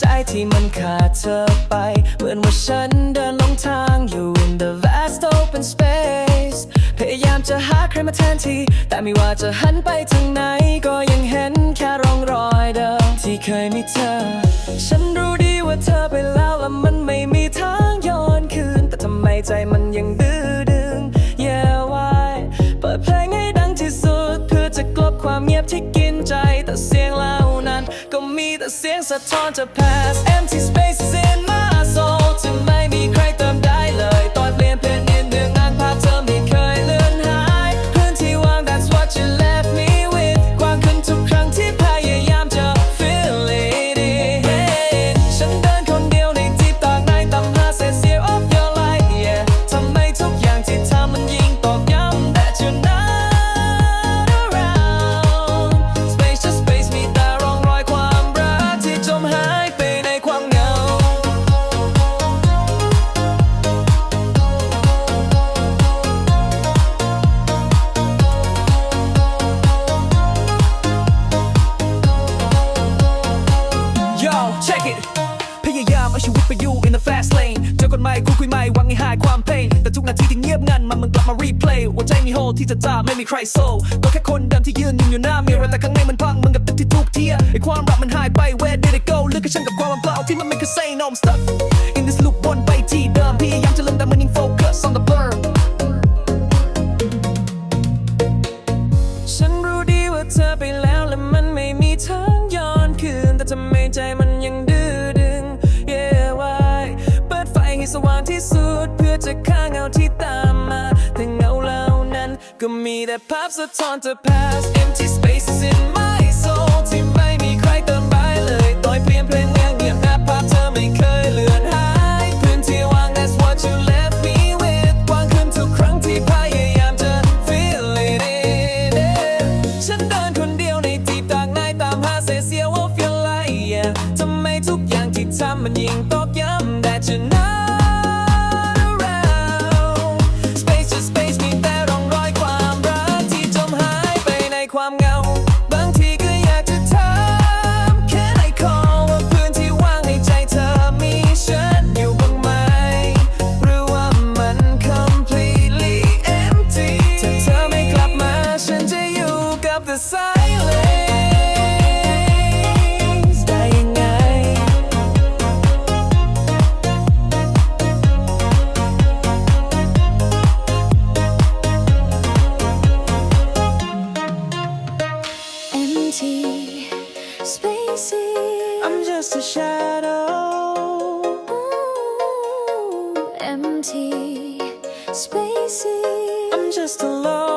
ใจที่มันขาดเธอไป เหมือนว่าฉันเดินลงทางอยู่ in the vast open space พยายามจะหาใครมาแทนที่ แต่ไม่ว่าจะหันไปทางไหน ก็ยังเห็นแค่ร่องรอยเดิมที่เคยมีเธอ ฉันรู้ดีว่าเธอไปแล้วและมันไม่มีทางย้อนคืน แต่ทำไมใจมันยังดื้อดึง Yeah why เปิดเพลงให้ดังที่สุด เพื่อจะกลบความเงียบที่กินใจแต่เสียงล่า นั้นก็มีแต่เสียงสะท้อนจะ pass empty spaces in check it พยายามเอาชีวิตไปอยู่ in the fast lane เจอคนใหม่คุยคุยใหม่หวังให้หายความเพลงแต่ทุกนาทีที่เงียบงันมันมันกลับมา replay หัวใจมีโฮลที่จะจ่าไม่มีใครโซก็แค่คนเดิมที่ยืนยืนอยู่หน้ามีอะไรแต่ข้างในมันพังมันกับตึกที่ทุกเทียไอความรักมันหายไป where did it go เลือกแค่ฉันกับความว่างเปล่าที่มันไม่เคย say no I'm stuck แต่ภาพสะท้อนเธอ past empty spaces in my soul ที่ไม่มีใครเติมไปเลยต่อยเปลี่ยนเพลงเงียบเงียบแต่ภาพเธอไม่เคยเลือนหายพื้นที่ว่าง that's what you left me with กว้างขึ้นทุกครั้งที่พยายามจะ feel it in ฉันเดินคนเดียวในที่ต่างในตามหาเศษเสี้ยว of your life yeah ทำไมทุกอย่างที่ทำมันยิ่งตอกย้ำ that you're not I'm just a shadow Ooh, empty spaces. I'm just alone